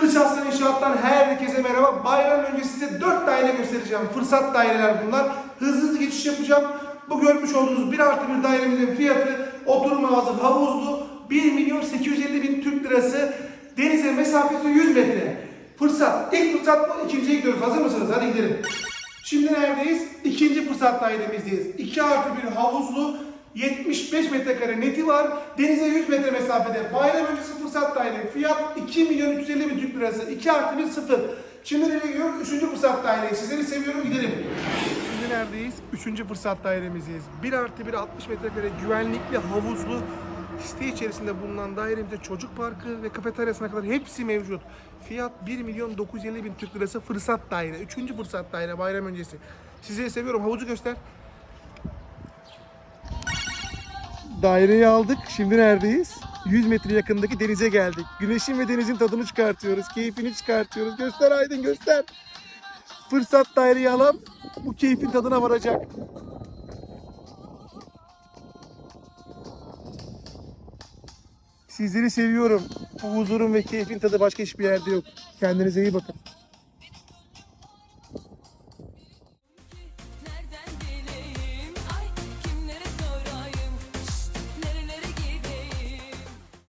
Kılıç Aslan İnşaat'tan herkese merhaba. Bayram önce size 4 daire göstereceğim. Fırsat daireler bunlar. Hızlı hızlı geçiş yapacağım. Bu görmüş olduğunuz 1 artı 1 dairemizin fiyatı oturma havuzlu, havuzlu 1 milyon 850 bin Türk lirası. Denize mesafesi 100 metre. Fırsat. İlk fırsat mı? İkinciye gidiyoruz. Hazır mısınız? Hadi gidelim. Şimdi neredeyiz? İkinci fırsat dairemizdeyiz. 2 artı 1 havuzlu 75 metrekare neti var. Denize 100 metre mesafede. Bayram öncesi fırsat daire. Fiyat 2 milyon 350 bin Türk lirası. 2 artı 1 0. Şimdi nereye gidiyoruz? Üçüncü fırsat daire. Sizleri seviyorum gidelim. Şimdi neredeyiz? Üçüncü fırsat dairemizdeyiz. 1 artı 1 60 metrekare güvenlikli havuzlu site içerisinde bulunan dairemizde çocuk parkı ve kafeteryasına kadar hepsi mevcut. Fiyat 1 milyon 950 bin Türk lirası fırsat daire. Üçüncü fırsat daire bayram öncesi. Sizleri seviyorum. Havuzu göster. Daireyi aldık. Şimdi neredeyiz? 100 metre yakındaki denize geldik. Güneşin ve denizin tadını çıkartıyoruz. Keyfini çıkartıyoruz. Göster Aydın göster. Fırsat daireyi alan bu keyfin tadına varacak. Sizleri seviyorum. Bu huzurun ve keyfin tadı başka hiçbir yerde yok. Kendinize iyi bakın.